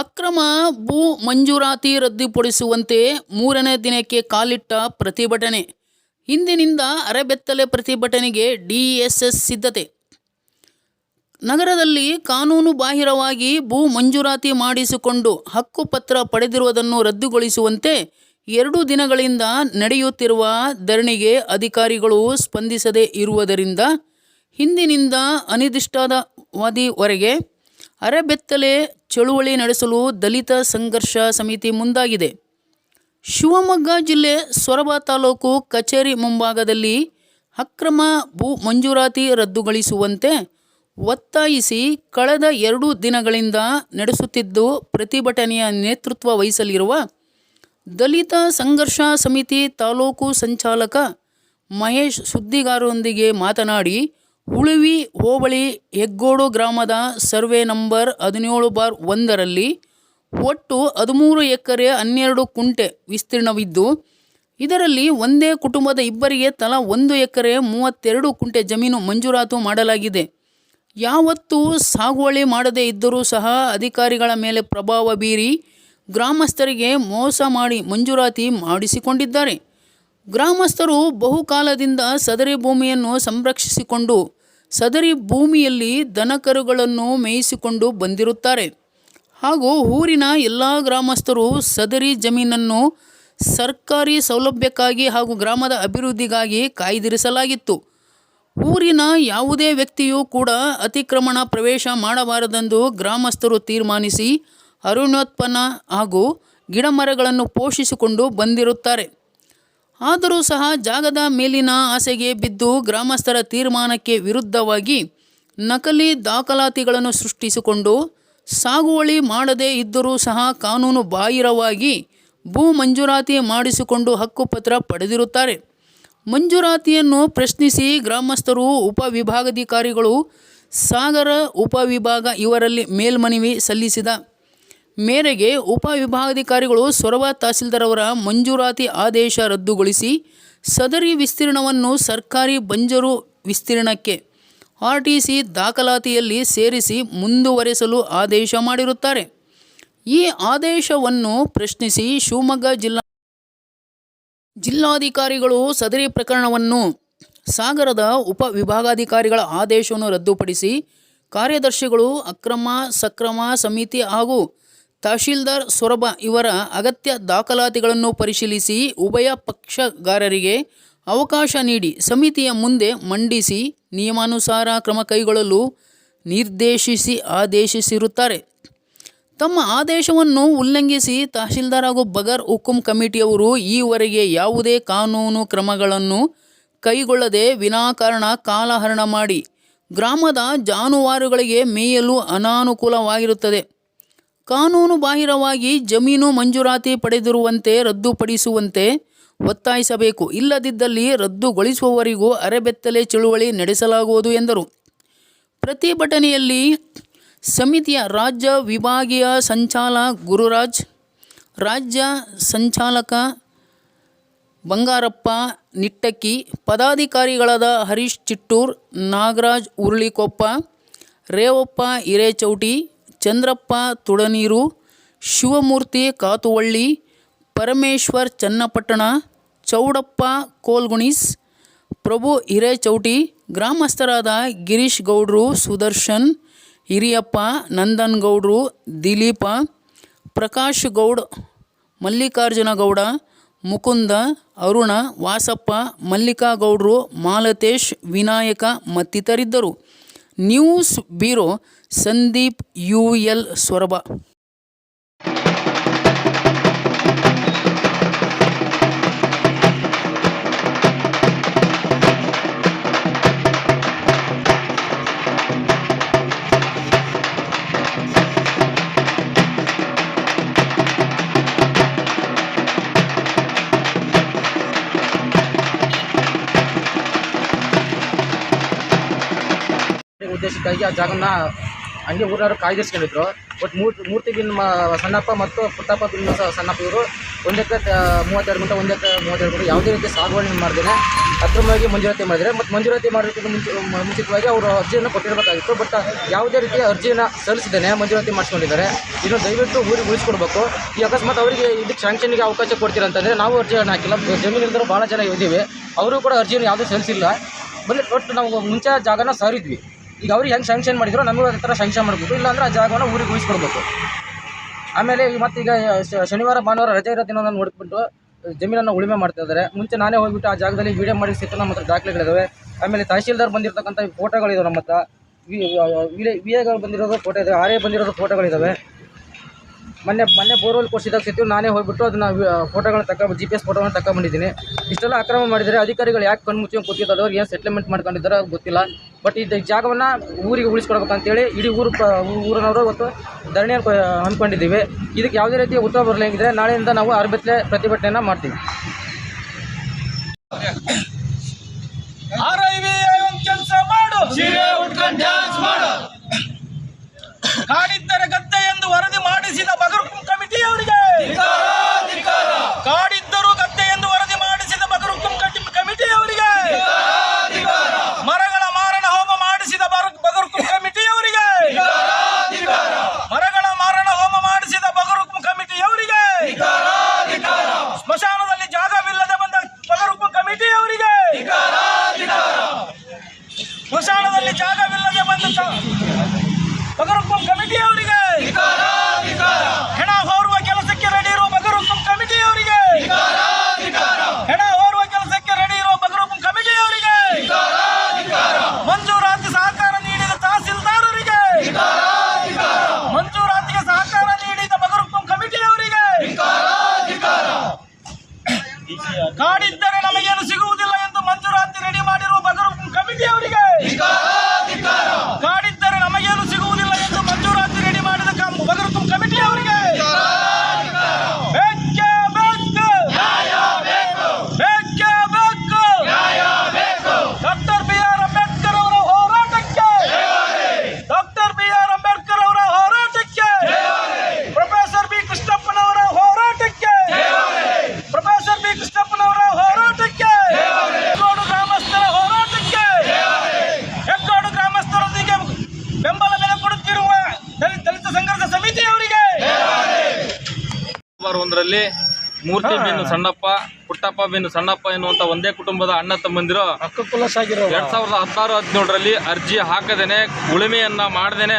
ಅಕ್ರಮ ಭೂ ಮಂಜೂರಾತಿ ರದ್ದುಪಡಿಸುವಂತೆ ಮೂರನೇ ದಿನಕ್ಕೆ ಕಾಲಿಟ್ಟ ಪ್ರತಿಭಟನೆ. ಹಿಂದಿನಿಂದ ಅರೆಬೆತ್ತಲೆ ಪ್ರತಿಭಟನೆಗೆ ಡಿಎಸ್ಎಸ್ ಸಿದ್ಧತೆ. ನಗರದಲ್ಲಿ ಕಾನೂನು ಬಾಹಿರವಾಗಿ ಭೂ ಮಂಜೂರಾತಿ ಮಾಡಿಸಿಕೊಂಡು ಹಕ್ಕುಪತ್ರ ಪಡೆದಿರುವುದನ್ನು ರದ್ದುಗೊಳಿಸುವಂತೆ ಎರಡು ದಿನಗಳಿಂದ ನಡೆಯುತ್ತಿರುವ ಧರಣಿಗೆ ಅಧಿಕಾರಿಗಳು ಸ್ಪಂದಿಸದೇ ಇರುವುದರಿಂದ ಹಿಂದಿನಿಂದ ಅನಿರ್ದಿಷ್ಟಾವಧಿವರೆಗೆ ಅರೆಬೆತ್ತಲೆ ಚಳುವಳಿ ನಡೆಸಲು ದಲಿತ ಸಂಘರ್ಷ ಸಮಿತಿ ಮುಂದಾಗಿದೆ. ಶಿವಮೊಗ್ಗ ಜಿಲ್ಲೆ ಸೊರಬ ತಾಲೂಕು ಕಚೇರಿ ಮುಂಭಾಗದಲ್ಲಿ ಅಕ್ರಮ ಭೂ ಮಂಜೂರಾತಿ ರದ್ದುಗೊಳಿಸುವಂತೆ ಒತ್ತಾಯಿಸಿ ಕಳೆದ ಎರಡು ದಿನಗಳಿಂದ ನಡೆಸುತ್ತಿದ್ದು ಪ್ರತಿಭಟನೆಯ ನೇತೃತ್ವ ವಹಿಸಲಿರುವ ದಲಿತ ಸಂಘರ್ಷ ಸಮಿತಿ ತಾಲೂಕು ಸಂಚಾಲಕ ಮಹೇಶ್ ಸುದ್ದಿಗಾರರೊಂದಿಗೆ ಮಾತನಾಡಿ ಉಳುವಿ ಹೋಬಳಿ ಹೆಗ್ಗೋಡು ಗ್ರಾಮದ ಸರ್ವೆ ನಂಬರ್ ಹದಿನೇಳು ಬಾರ್ ಒಂದರಲ್ಲಿ ಒಟ್ಟು ಹದಿಮೂರು ಎಕರೆ ಹನ್ನೆರಡು ಕುಂಟೆ ವಿಸ್ತೀರ್ಣವಿದ್ದು, ಇದರಲ್ಲಿ ಒಂದೇ ಕುಟುಂಬದ ಇಬ್ಬರಿಗೆ ತಲಾ ಒಂದು ಎಕರೆ ಮೂವತ್ತೆರಡು ಕುಂಟೆ ಜಮೀನು ಮಂಜೂರಾತು ಮಾಡಲಾಗಿದೆ. ಯಾವತ್ತೂ ಸಾಗುವಳಿ ಮಾಡದೇ ಇದ್ದರೂ ಸಹ ಅಧಿಕಾರಿಗಳ ಮೇಲೆ ಪ್ರಭಾವ ಬೀರಿ ಗ್ರಾಮಸ್ಥರಿಗೆ ಮೋಸ ಮಾಡಿ ಮಂಜೂರಾತಿ ಮಾಡಿಸಿಕೊಂಡಿದ್ದಾರೆ. ಗ್ರಾಮಸ್ಥರು ಬಹುಕಾಲದಿಂದ ಸದರಿ ಭೂಮಿಯನ್ನು ಸಂರಕ್ಷಿಸಿಕೊಂಡು ಸದರಿ ಭೂಮಿಯಲ್ಲಿ ದನಕರುಗಳನ್ನು ಮೇಯಿಸಿಕೊಂಡು ಬಂದಿರುತ್ತಾರೆ. ಹಾಗೂ ಊರಿನ ಎಲ್ಲ ಗ್ರಾಮಸ್ಥರು ಸದರಿ ಜಮೀನನ್ನು ಸರ್ಕಾರಿ ಸೌಲಭ್ಯಕ್ಕಾಗಿ ಹಾಗೂ ಗ್ರಾಮದ ಅಭಿವೃದ್ಧಿಗಾಗಿ ಕಾಯ್ದಿರಿಸಲಾಗಿತ್ತು. ಊರಿನ ಯಾವುದೇ ವ್ಯಕ್ತಿಯೂ ಕೂಡ ಅತಿಕ್ರಮಣ ಪ್ರವೇಶ ಮಾಡಬಾರದೆಂದು ಗ್ರಾಮಸ್ಥರು ತೀರ್ಮಾನಿಸಿ ಅರಣ್ಯೋತ್ಪನ್ನ ಹಾಗೂ ಗಿಡಮರಗಳನ್ನು ಪೋಷಿಸಿಕೊಂಡು ಬಂದಿರುತ್ತಾರೆ. ಆದರೂ ಸಹ ಜಾಗದ ಮೇಲಿನ ಆಸೆಗೆ ಬಿದ್ದು ಗ್ರಾಮಸ್ಥರ ತೀರ್ಮಾನಕ್ಕೆ ವಿರುದ್ಧವಾಗಿ ನಕಲಿ ದಾಖಲಾತಿಗಳನ್ನು ಸೃಷ್ಟಿಸಿಕೊಂಡು ಸಾಗುವಳಿ ಮಾಡದೇ ಇದ್ದರೂ ಸಹ ಕಾನೂನು ಬಾಹಿರವಾಗಿ ಭೂ ಮಂಜೂರಾತಿ ಮಾಡಿಸಿಕೊಂಡು ಹಕ್ಕುಪತ್ರ ಪಡೆದಿರುತ್ತಾರೆ. ಮಂಜೂರಾತಿಯನ್ನು ಪ್ರಶ್ನಿಸಿ ಗ್ರಾಮಸ್ಥರು, ಉಪವಿಭಾಗಾಧಿಕಾರಿಗಳು, ಸಾಗರ ಉಪವಿಭಾಗ ಇವರಲ್ಲಿ ಮೇಲ್ಮನವಿ ಸಲ್ಲಿಸಿದ. ಮೇರೆಗೆ ಉಪವಿಭಾಗಾಧಿಕಾರಿಗಳು ಸೊರಬ ತಹಸೀಲ್ದಾರ್ ಅವರ ಮಂಜೂರಾತಿ ಆದೇಶ ರದ್ದುಗೊಳಿಸಿ ಸದರಿ ವಿಸ್ತೀರ್ಣವನ್ನು ಸರ್ಕಾರಿ ಬಂಜರು ವಿಸ್ತೀರ್ಣಕ್ಕೆ ಆರ್ ದಾಖಲಾತಿಯಲ್ಲಿ ಸೇರಿಸಿ ಮುಂದುವರೆಸಲು ಆದೇಶ ಮಾಡಿರುತ್ತಾರೆ. ಈ ಆದೇಶವನ್ನು ಪ್ರಶ್ನಿಸಿ ಶಿವಮೊಗ್ಗ ಜಿಲ್ಲಾ ಜಿಲ್ಲಾಧಿಕಾರಿಗಳು ಸದರಿ ಪ್ರಕರಣವನ್ನು ಸಾಗರದ ಉಪವಿಭಾಗಾಧಿಕಾರಿಗಳ ಆದೇಶವನ್ನು ರದ್ದುಪಡಿಸಿ ಕಾರ್ಯದರ್ಶಿಗಳು ಅಕ್ರಮ ಸಕ್ರಮ ಸಮಿತಿ ಹಾಗೂ ತಹಶೀಲ್ದಾರ್ ಸೊರಬ ಇವರ ಅಗತ್ಯ ದಾಖಲಾತಿಗಳನ್ನು ಪರಿಶೀಲಿಸಿ ಉಭಯ ಪಕ್ಷಗಾರರಿಗೆ ಅವಕಾಶ ನೀಡಿ ಸಮಿತಿಯ ಮುಂದೆ ಮಂಡಿಸಿ ನಿಯಮಾನುಸಾರ ಕ್ರಮ ಕೈಗೊಳ್ಳಲು ನಿರ್ದೇಶಿಸಿ ಆದೇಶಿಸಿರುತ್ತಾರೆ. ತಮ್ಮ ಆದೇಶವನ್ನು ಉಲ್ಲಂಘಿಸಿ ತಹಶೀಲ್ದಾರ್ ಹಾಗೂ ಬಗರ್ ಹುಕುಂ ಕಮಿಟಿಯವರು ಈವರೆಗೆ ಯಾವುದೇ ಕಾನೂನು ಕ್ರಮಗಳನ್ನು ಕೈಗೊಳ್ಳದೆ ವಿನಾಕಾರಣ ಕಾಲಹರಣ ಮಾಡಿ ಗ್ರಾಮದ ಜಾನುವಾರುಗಳಿಗೆ ಮೇಯಲು ಅನಾನುಕೂಲವಾಗಿರುತ್ತದೆ. ಕಾನೂನು ಬಾಹಿರವಾಗಿ ಜಮೀನು ಮಂಜೂರಾತಿ ಪಡೆದಿರುವಂತೆ ರದ್ದುಪಡಿಸುವಂತೆ ಒತ್ತಾಯಿಸಬೇಕು. ಇಲ್ಲದಿದ್ದಲ್ಲಿ ರದ್ದುಗೊಳಿಸುವವರಿಗೂ ಅರೆಬೆತ್ತಲೆ ಚಳುವಳಿ ನಡೆಸಲಾಗುವುದು ಎಂದರು. ಪ್ರತಿಭಟನೆಯಲ್ಲಿ ಸಮಿತಿಯ ರಾಜ್ಯ ವಿಭಾಗೀಯ ಸಂಚಾಲಕ ಗುರುರಾಜ್, ರಾಜ್ಯ ಸಂಚಾಲಕ ಬಂಗಾರಪ್ಪ, ನಿಟ್ಟಕ್ಕಿ, ಪದಾಧಿಕಾರಿಗಳಾದ ಹರೀಶ್ ಚಿಟ್ಟೂರ್, ನಾಗರಾಜ್ ಉರುಳಿಕೊಪ್ಪ, ರೇವಪ್ಪ ಹಿರೇಚೌಟಿ ಚಂದ್ರಪ್ಪ ತುಡನೀರು, ಶಿವಮೂರ್ತಿ ಕಾತುವಳ್ಳಿ, ಪರಮೇಶ್ವರ್ ಚನ್ನಪಟ್ಟಣ, ಚೌಡಪ್ಪ ಕೋಲ್ಗುಣಿಸ್, ಪ್ರಭು ಹಿರೇಚೌಟಿ, ಗ್ರಾಮಸ್ಥರಾದ ಗಿರೀಶ್ ಗೌಡ್ರು ಸುದರ್ಶನ್, ಹಿರಿಯಪ್ಪ ನಂದನ್ ಗೌಡ್ರು ದಿಲೀಪ, ಪ್ರಕಾಶ್ ಗೌಡ್ ಮಲ್ಲಿಕಾರ್ಜುನ ಗೌಡ, ಮುಕುಂದ, ಅರುಣ, ವಾಸಪ್ಪ ಮಲ್ಲಿಕಾ ಗೌಡ್ರು ಮಾಲತೇಶ್, ವಿನಾಯಕ ಮತ್ತಿತರಿದ್ದರು. News bureau Sandeep U L Soraba. ಉದ್ದೇಶಕ್ಕಾಗಿ ಆ ಜಾಗನ ಹಂಗೆ ಊರವರು ಕಾಯ್ದಿರಿಸ್ಕೊಂಡಿದ್ರು. ಒಟ್ಟು ಮೂರ್ತಿ ಮೂರ್ತಿ ಬಿನ್ ಸಣ್ಣಪ್ಪ ಮತ್ತು ಪುಟ್ಟಪ್ಪ ಬಿನ್ ಸಣ್ಣಪ್ಪ ಇವರು. ಒಂದಕ್ಕೆ ಮೂವತ್ತೆರಡು ಗಂಟೆ ಒಂದು ಎಕರೆ ಮೂವತ್ತೆರಡು ಗಂಟೆ ಯಾವುದೇ ರೀತಿ ಸಾಗುವಳಿ ಮಾಡಿದ್ರೆ ಅಕ್ರಮವಾಗಿ ಮಂಜೂರಾತಿ ಮಾಡಿದರೆ. ಮತ್ತು ಮಂಜೂರಾತಿ ಮಾಡೋದಕ್ಕಿಂತ ಮುಂಚೆ, ಮುಂಚಿತವಾಗಿ ಅವರು ಅರ್ಜಿಯನ್ನು ಕೊಟ್ಟಿರಬೇಕಾಗಿತ್ತು. ಬಟ್, ಯಾವುದೇ ರೀತಿಯ ಅರ್ಜಿಯನ್ನು ಸಲ್ಲಿಸಿದ್ದೇನೆ, ಮಂಜೂರಾತಿ ಮಾಡಿಸ್ಕೊಂಡಿದ್ದಾರೆ. ಇನ್ನು ದಯವಿಟ್ಟು ಊರಿಗೆ ಉಳಿಸ್ಕೊಡ್ಬೇಕು. ಈ ಅಕಸ್ಮಾತ್ ಅವರಿಗೆ ಇದಕ್ಕೆ ಶಾಂಕ್ಷನ್ಗೆ ಅವಕಾಶ ಕೊಡ್ತೀರ ಅಂತಂದರೆ ನಾವು ಅರ್ಜಿಯನ್ನು ಹಾಕಿಲ್ಲ. ಜಮೀನಿಲ್ದರೂ ಭಾಳ ಜನ ಇದ್ದೀವಿ. ಅವರು ಕೂಡ ಅರ್ಜಿಯನ್ನು ಯಾವುದೂ ಸಲ್ಲಿಸಿಲ್ಲ. ಬಂದರೆ ಒಟ್ಟು ನಾವು ಮುಂಚೆ ಜಾಗನ ಸಾರಿದ್ವಿ. ಈಗ ಅವ್ರಿಗೆ ಹೆಂಗೆ ಸ್ಯಾಂಕ್ಷನ್ ಮಾಡಿದ್ರು ನಮಗೂ ಅದೇ ಥರ ಸ್ಯಾಂಕ್ಷನ್ ಮಾಡಬೇಕು ಇಲ್ಲಾಂದ್ರೆ ಆ ಜಾಗವನ್ನು ಊರಿಗೆ ಉಳಿಸ್ಕೊಡ್ಬೇಕು. ಆಮೇಲೆ ಮತ್ತೆ ಮತ್ತೀಗ ಶನಿವಾರ, ಭಾನುವಾರ ರಜೆ ಇರೋ ದಿನ ನೋಡ್ಬಿಟ್ಟು ಜಮೀನನ್ನು ಉಳುಮೆ ಮಾಡ್ತಾ ಇದ್ದಾರೆ ಮುಂಚೆ ನಾನೇ ಹೋಗಿಬಿಟ್ಟು ಆ ಜಾಗದಲ್ಲಿ ವೀಡಿಯೋ ಮಾಡಿ ಸಿಕ್ಕ ನಮ್ಮ ಹತ್ರ ದಾಖಲೆಗಳಿದಾವೆ. ಆಮೇಲೆ ತಹಶೀಲ್ದಾರ್ ಬಂದಿರತಕ್ಕಂಥ ಫೋಟೋಗಳಿದಾವೆ ನಮ್ಮ ಹತ್ರ. ವಿ ಎಗಳು ಬಂದಿರೋದು ಫೋಟೋ ಇದೆ ಆರ್ ಎ ಬಂದಿರೋದು ಫೋಟೋಗಳಿದಾವೆ ಮೊನ್ನೆ ಮೊನ್ನೆ ಬೋರ್ವೆಲ್ ಕೊಡ್ಸಿದಾಗ ಸಿಕ್ತು ನಾನೇ ಹೋಗ್ಬಿಟ್ಟು ಅದನ್ನ ಫೋಟೋಗಳನ್ನ ತಗೊಂಡು ಜಿ ಪಿ ಎಸ್ ಫೋಟೋಗಳನ್ನ ತಗೊಂಡ್ಬಂದಿದ್ದೀನಿ ಇಷ್ಟೆಲ್ಲ ಅಕ್ರಮ ಮಾಡಿದರೆ ಅಧಿಕಾರಿಗಳು ಯಾಕೆ ಕಣ್ಣು ಮುಚ್ಚಿ ಏನು ಸೆಟ್ಲ್ಮೆಂಟ್ ಮಾಡ್ಕೊಂಡಿದ್ದಾರೆ ಗೊತ್ತಿಲ್ಲ. ಬಟ್ ಇದು ಜಾಗವನ್ನು ಊರಿಗೆ ಉಳಿಸ್ಕೊಡ್ಬೇಕಂತೇಳಿ ಇಡೀ ಊರು ಊರನವರು ಇವತ್ತು ಧರಣಿ ಅಂದ್ಕೊಂಡಿದ್ದೀವಿ ಇದಕ್ಕೆ ಯಾವುದೇ ರೀತಿಯ ಉತ್ತರ ಬರಲಿಂಗಿದ್ರೆ ನಾಳೆಯಿಂದ ನಾವು ಅರ್ಬತ್ಲೆ ಪ್ರತಿಭಟನೆಯನ್ನು ಮಾಡ್ತೀವಿ ಆರ್ ಐ ವಿ ಒಂದು ಕೆಲಸ ಮಾಡು ಸೀರೆ ಉಟ್ಕೊಂಡು ಡ್ಯಾನ್ಸ್ ಮಾಡು ಕಾಡಿದ್ದರೆ ಗದ್ದೆ ಎಂದು ವರದಿ ಮಾಡಿಸಿದ ಬಗರುಕುಂ ಕಮಿಟಿಯವರಿಗೆ. ಕಾಡಿದ್ದರೂ ಗದ್ದೆ ಎಂದು ವರದಿ ಮಾಡಿಸಿದ ಬಗರುಕುಂ ಕಮಿಟಿ ಕಮಿಟಿಯವರಿಗೆ. ಮರಗಳ ಮಾರಣ ಹೋಮ ಮಾಡಿಸಿದ ಕಮಿಟಿ ಕಮಿಟಿಯವರಿಗೆ. ಮರಗಳ ಮಾರಣ ಹೋಮ ಮಾಡಿಸಿದ ಬಗರುಕುಂ ಕಮಿಟಿಯವರಿಗೆ. ಸ್ಮಶಾನದಲ್ಲಿ ಜಾಗವಿಲ್ಲದೆ ಬಂದ ಬಗರುಕುಂ ಕಮಿಟಿಯವರಿಗೆ. ಸ್ಮಶಾನದಲ್ಲಿ ಜಾಗವಿಲ್ಲದೆ ಬಂದ ಬಗರುಕುಂ ಕಮಿಟಿಯವರಿಗೆ. ಹೆಣ ಹೊರುವ ಕೆಲಸಕ್ಕೆ ರೆಡಿ ಇರುವ ಬಗರುಕುಂ ಕಮಿಟಿಯವರಿಗೆ ಹೆಣ ಹೊರುವ ಕೆಲಸಕ್ಕೆ ರೆಡಿ ಇರುವ ಬಗರುಕುಂ ಕಮಿಟಿಯವರಿಗೆ ಮಂಜೂರಾತಿ ಸಹಕಾರ ನೀಡಿದ ತಹಸೀಲ್ದಾರರಿಗೆ ಮಂಜೂರಾತಿಗೆ ಸಹಕಾರ ನೀಡಿದ ಬಗರುಕುಂ ಕಮಿಟಿಯವರಿಗೆ ಕಾಡಿದ್ದರೆ ನಮಗೇನು ಸಿಗುವುದಿಲ್ಲ ಎಂದು ಮಂಜೂರಾತಿ ರೆಡಿ ಮಾಡಿರುವ ಬಗರುಕುಂ ಕಮಿಟಿಯವರಿಗೆ ಕಾಡಿದ್ದರೆ ನಮಗೇನು ಸಿಗುವುದಿಲ್ಲ ಎಂದು ಮಂಜೂರಾತಿ ರೆಡಿ ಮಾಡಿದ ಕಂ- ಬಗರುಕುಂ ಕಮಿಟಿಯವರಿಗೆ ಬೇಕೇ ಬೇಕು ಬೇಕೇ ಬೇಕು ಡಾಕ್ಟರ್ ಬಿ ಆರ್ ಅಂಬೇಡ್ಕರ್ ಅವರ ಹೋರಾಟಕ್ಕೆ ಡಾಕ್ಟರ್ ಬಿ ಆರ್ ಅಂಬೇಡ್ಕರ್ ಅವರ ಹೋರಾಟಕ್ಕೆ ಪ್ರೊಫೆಸರ್ ಬಿ ಕೃಷ್ಣಪ್ಪನವರ ಹೋರಾಟಕ್ಕೆ ಪ್ರೊಫೆಸರ್ ಬಿ ಕೃಷ್ಣಪ್ಪನವರ ಹೋರಾಟಕ್ಕೆ ಹೆಗ್ಗೋಡು ಗ್ರಾಮಸ್ಥರ ಹೋರಾಟಕ್ಕೆ ಹೆಗ್ಗೋಡು ಗ್ರಾಮಸ್ಥರೊಂದಿಗೆ ಬೆಂಬಲ ಬೆಲೆ ಕೊಡುತ್ತಿರುವ ದಲಿತ ದಲಿತ ಸಂಘರ್ಷ ಸಮಿತಿಯವರಿಗೆ ಒಂದರಲ್ಲಿ ಮೂರ್ತಿ ಬೆನ್ನು ಸಣ್ಣಪ್ಪ ಪುಟ್ಟಪ್ಪ ಬೆನ್ನು ಸಣ್ಣಪ್ಪ ಎನ್ನುವಂತ ಒಂದೇ ಕುಟುಂಬದ ಅಣ್ಣ ತಮ್ಮಂದಿರು. ಎರಡ್ ಸಾವಿರದ ಹದಿನಾರು ಹದಿನೇಳರಲ್ಲಿ ಅರ್ಜಿ ಹಾಕದೇನೆ ಉಳುಮೆಯನ್ನ ಮಾಡದೇನೆ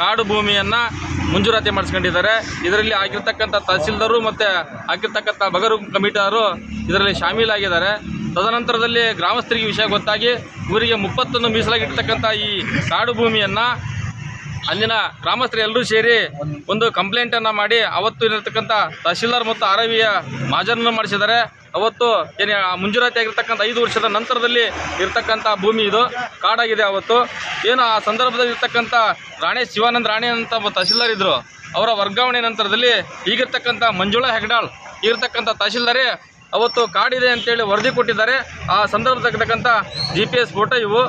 ಕಾಡು ಭೂಮಿಯನ್ನ ಮಂಜೂರಾತಿ ಮಾಡಿಸ್ಕೊಂಡಿದ್ದಾರೆ. ಇದರಲ್ಲಿ ಆಗಿರ್ತಕ್ಕಂಥ ತಹಸೀಲ್ದಾರು ಮತ್ತೆ ಆಗಿರ್ತಕ್ಕಂಥ ಬಗರು ಕಮಿಟಿಯವರು ಇದರಲ್ಲಿ ಶಾಮೀಲಾಗಿದ್ದಾರೆ. ತದನಂತರದಲ್ಲಿ ಗ್ರಾಮಸ್ಥರಿಗೆ ವಿಷಯ ಗೊತ್ತಾಗಿ ಊರಿಗೆ ಮುಪ್ಪತ್ತನ್ನು ಮೀಸಲಾಗಿರ್ತಕ್ಕಂಥ ಈ ಕಾಡು ಭೂಮಿಯನ್ನ ಅಲ್ಲಿನ ಗ್ರಾಮಸ್ಥರು ಎಲ್ಲರೂ ಸೇರಿ ಒಂದು ಕಂಪ್ಲೇಂಟ್ ಅನ್ನ ಮಾಡಿ ಅವತ್ತು ಇರತಕ್ಕಂಥ ತಹಶೀಲ್ದಾರ್ ಮತ್ತು ಆರವಿಯ ಮಾಜರನ್ನು ಮಾಡಿಸಿದ್ದಾರೆ. ಅವತ್ತು ಏನು ಮಂಜೂರಾತಿ ಆಗಿರ್ತಕ್ಕಂಥ ಐದು ವರ್ಷದ ನಂತರದಲ್ಲಿ ಇರ್ತಕ್ಕಂಥ ಭೂಮಿ ಇದು. ಕಾಡಾಗಿದೆ ಅವತ್ತು. ಏನು ಆ ಸಂದರ್ಭದಲ್ಲಿ ಇರ್ತಕ್ಕಂಥ ರಾಣೆ ಶಿವಾನಂದ ರಾಣೆ ಅಂತ ತಹಶೀಲ್ದಾರ್ ಇದ್ದರು ಅವರ ವರ್ಗಾವಣೆ ನಂತರದಲ್ಲಿ ಈಗಿರ್ತಕ್ಕಂಥ ಮಂಜುಳಾ ಹೆಗ್ಡಾಳ್, ಈಗಿರ್ತಕ್ಕಂಥ ತಹಶೀಲ್ದಾರೇ ಅವತ್ತು ಕಾಡಿದೆ ಅಂತೇಳಿ ವರದಿ ಕೊಟ್ಟಿದ್ದಾರೆ. ಆ ಸಂದರ್ಭದಲ್ಲಿರ್ತಕ್ಕಂಥ ಜಿ ಪಿ ಎಸ್ ಫೋಟೋ ಇವು.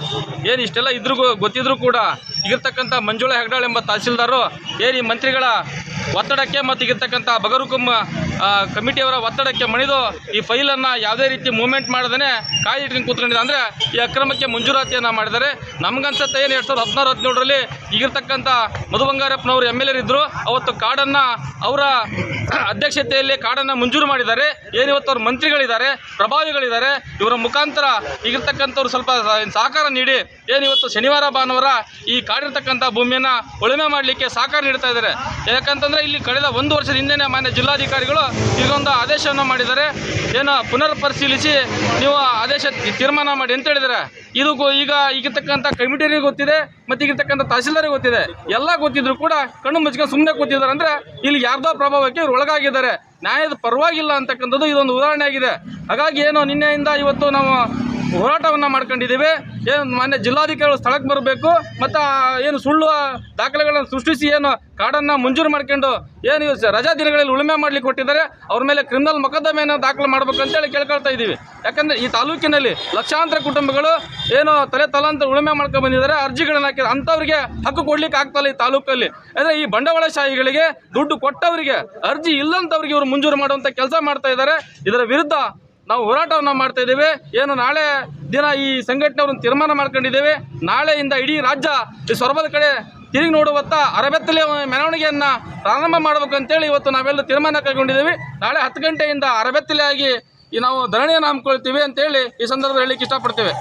ಏನು ಇಷ್ಟೆಲ್ಲ ಇದ್ರಿಗೂ ಗೊತ್ತಿದ್ರೂ ಕೂಡ ಈಗಿರ್ತಕ್ಕಂಥ ಮಂಜುಳಾ ಹೆಗ್ಡಾಳ್ ಎಂಬ ತಹಸೀಲ್ದಾರು, ಏನು ಈ ಮಂತ್ರಿಗಳ ಒತ್ತಡಕ್ಕೆ ಮತ್ತು ಈಗಿರ್ತಕ್ಕಂಥ ಬಗರುಕುಮ್ಮ ಕಮಿಟಿಯವರ ಒತ್ತಡಕ್ಕೆ ಮಣಿದು ಈ ಫೈಲನ್ನು ಯಾವುದೇ ರೀತಿ ಮೂವ್ಮೆಂಟ್ ಮಾಡದೇ ಕಾಯಿ ಇಟ್ಕೊಂಡು ಕೂತ್ಕೊಂಡಿದೆ. ಅಂದರೆ ಈ ಅಕ್ರಮಕ್ಕೆ ಮಂಜೂರಾತಿಯನ್ನು ಮಾಡಿದ್ದಾರೆ. ನಮಗನ್ಸುತ್ತೆ ಏನು ಎರಡು ಸಾವಿರದ ಹದಿನಾರು, ಹದಿನೇಳರಲ್ಲಿ ಈಗಿರ್ತಕ್ಕಂಥ ಮಧು ಬಂಗಾರಪ್ಪನವರು ಎಂ ಎಲ್ ಎರ್ ಇದ್ದರು ಅವತ್ತು ಕಾಡನ್ನು ಅವರ ಅಧ್ಯಕ್ಷತೆಯಲ್ಲಿ ಕಾಡನ್ನು ಮಂಜೂರು ಮಾಡಿದ್ದಾರೆ. ಏನಿವತ್ತು ಅವ್ರ ಮಂತ್ರಿಗಳಿದ್ದಾರೆ, ಪ್ರಭಾವಿಗಳಿದ್ದಾರೆ. ಇವರ ಮುಖಾಂತರ ಈಗಿರ್ತಕ್ಕಂಥವ್ರು ಸ್ವಲ್ಪ ಸಹಕಾರ ನೀಡಿ ಏನಿವತ್ತು ಶನಿವಾರ, ಭಾನುವಾರ ಈ ಕಾಡಿರ್ತಕ್ಕಂಥ ಭೂಮಿಯನ್ನು ಉಳುಮೆ ಮಾಡಲಿಕ್ಕೆ ಸಹಕಾರ ನೀಡ್ತಾ ಇದ್ದಾರೆ. ಯಾಕಂತಂದರೆ ಇಲ್ಲಿ ಕಳೆದ ಒಂದು ವರ್ಷದ ಹಿಂದೆನೇ ಮಾನ್ಯ ಜಿಲ್ಲಾಧಿಕಾರಿಗಳು ಇದೊಂದು ಆದೇಶವನ್ನು ಮಾಡಿದ್ದಾರೆ. ಏನು ಪುನರ್ ಪರಿಶೀಲಿಸಿ ನೀವು ಆದೇಶ ತೀರ್ಮಾನ ಮಾಡಿ ಅಂತ ಹೇಳಿದರೆ ಇದು ಈಗ ಈಗಿರ್ತಕ್ಕಂಥ ಕಮಿಟಿಯರಿಗೆ ಗೊತ್ತಿದೆ, ಮತ್ತು ಈಗಿರ್ತಕ್ಕಂಥ ತಹಸೀಲ್ದಾರಿಗೆ ಗೊತ್ತಿದೆ. ಎಲ್ಲ ಗೊತ್ತಿದ್ರು ಕೂಡ ಕಣ್ಣು ಮುಚ್ಕೊಂಡು ಸುಮ್ಮನೆ ಕೂತಿದ್ದಾರೆ ಅಂದರೆ ಇಲ್ಲಿ ಯಾರ್ದೋ ಪ್ರಭಾವಕ್ಕೆ ಇವ್ರು ಒಳಗಾಗಿದ್ದಾರೆ. ನ್ಯಾಯದ ಪರವಾಗಿಲ್ಲ ಅಂತಕ್ಕಂಥದ್ದು ಇದೊಂದು ಉದಾಹರಣೆ ಆಗಿದೆ ಹಾಗಾಗಿ ಏನು ನಿನ್ನೆಯಿಂದ ಇವತ್ತು ನಾವು ಹೋರಾಟವನ್ನು ಮಾಡ್ಕೊಂಡಿದ್ದೀವಿ. ಏನು ಮಾನ್ಯ ಜಿಲ್ಲಾಧಿಕಾರಿಗಳು ಸ್ಥಳಕ್ಕೆ ಬರಬೇಕು, ಮತ್ತು ಏನು ಸುಳ್ಳು ದಾಖಲೆಗಳನ್ನು ಸೃಷ್ಟಿಸಿ ಏನು ಕಾಡನ್ನು ಮಂಜೂರು ಮಾಡ್ಕೊಂಡು ಏನು ರಜಾ ದಿನಗಳಲ್ಲಿ ಉಳುಮೆ ಮಾಡ್ಲಿಕ್ಕೆ ಕೊಟ್ಟಿದ್ದಾರೆ, ಅವ್ರ ಮೇಲೆ ಕ್ರಿಮಿನಲ್ ಮೊಕದ್ದಮೆಯನ್ನು ದಾಖಲು ಮಾಡಬೇಕು ಅಂತೇಳಿ ಕೇಳ್ಕೊಳ್ತಾ ಇದ್ದೀವಿ. ಯಾಕಂದರೆ ಈ ತಾಲೂಕಿನಲ್ಲಿ ಲಕ್ಷಾಂತರ ಕುಟುಂಬಗಳು ಏನು ತಲೆ ತಲಾಂತರ ಉಳುಮೆ ಮಾಡ್ಕೊಂಡು ಬಂದಿದ್ದಾರೆ, ಅರ್ಜಿಗಳನ್ನ ಹಾಕಿದ್ದಾರೆ. ಅಂಥವ್ರಿಗೆ ಹಕ್ಕು ಕೊಡ್ಲಿಕ್ಕೆ ಆಗ್ತಲ್ಲ ಈ ತಾಲೂಕಲ್ಲಿ. ಅಂದರೆ ಈ ಬಂಡವಾಳಶಾಹಿಗಳಿಗೆ ದುಡ್ಡು ಕೊಟ್ಟವರಿಗೆ ಅರ್ಜಿ ಇಲ್ಲಂಥವ್ರಿಗೆ ಇವರು ಮಂಜೂರು ಮಾಡುವಂಥ ಕೆಲಸ ಮಾಡ್ತಾ ಇದ್ದಾರೆ. ಇದರ ವಿರುದ್ಧ ನಾವು ಹೋರಾಟವನ್ನು ಮಾಡ್ತಾ ಇದ್ದೇವೆ. ಏನು ನಾಳೆ ದಿನ ಈ ಸಂಘಟನೆಯವ್ರನ್ನ ತೀರ್ಮಾನ ಮಾಡ್ಕೊಂಡಿದ್ದೇವೆ. ನಾಳೆಯಿಂದ ಇಡೀ ರಾಜ್ಯ ಈ ಸೊರಬದ ಕಡೆ ತಿರುಗಿ ನೋಡುವತ್ತ ಅರಬೆತ್ತಲೆ ಮೆರವಣಿಗೆಯನ್ನು ಪ್ರಾರಂಭ ಮಾಡಬೇಕು ಅಂತೇಳಿ ಇವತ್ತು ನಾವೆಲ್ಲ ತೀರ್ಮಾನ ಕೈಗೊಂಡಿದ್ದೇವೆ. ನಾಳೆ ಹತ್ತು ಗಂಟೆಯಿಂದ ಅರಬೆತ್ತಲೆಯಾಗಿ ನಾವು ಧರಣಿಯನ್ನು ಹಮ್ಮಿಕೊಳ್ತೀವಿ ಅಂತೇಳಿ ಈ ಸಂದರ್ಭದಲ್ಲಿ ಇಷ್ಟಪಡ್ತೇವೆ.